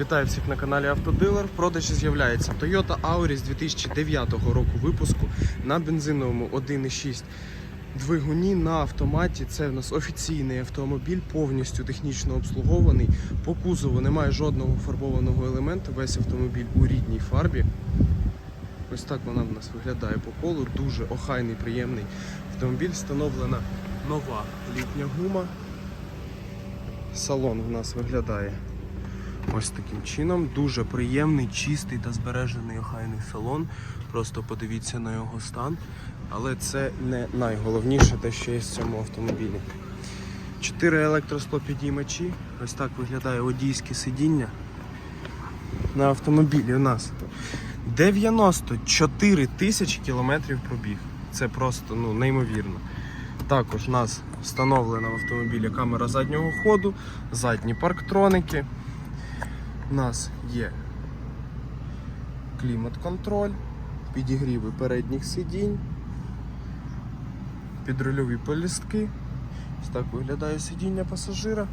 Вітаю всіх на каналі Автодилер. В продажі з'являється Toyota Auris 2009 року випуску на бензиновому 1.6 двигуні на автоматі. Це в нас офіційний автомобіль, повністю технічно обслугований. По кузову немає жодного фарбованого елементу. Весь автомобіль у рідній фарбі. Ось так вона в нас виглядає по колу. Дуже охайний, приємний автомобіль. Встановлена нова літня гума. Салон в нас виглядає ось таким чином. Дуже приємний, чистий та збережений охайний салон. Просто подивіться на його стан. Але це не найголовніше те, що є в цьому автомобілі. Чотири електросклопідіймачі. Ось так виглядає водійське сидіння. На автомобілі у нас 94 тисячі кілометрів пробіг. Це просто ну, неймовірно. Також у нас встановлена в автомобілі камера заднього ходу, задні парктроники. У нас є клімат-контроль, підігріви передніх сидінь, підрульові полістки. Ось так виглядає сидіння пасажира.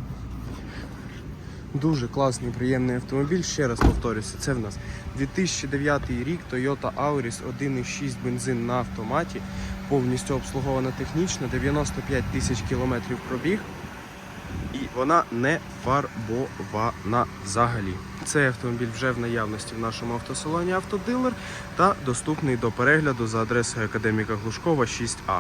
Дуже класний, приємний автомобіль. Ще раз повторюся, це в нас 2009 рік Toyota Auris 1.6 бензин на автоматі, повністю обслугована технічно, 95 тисяч кілометрів пробіг. І вона не фарбована взагалі. Цей автомобіль вже в наявності в нашому автосалоні Автодилер та доступний до перегляду за адресою Академіка Глушкова 6А.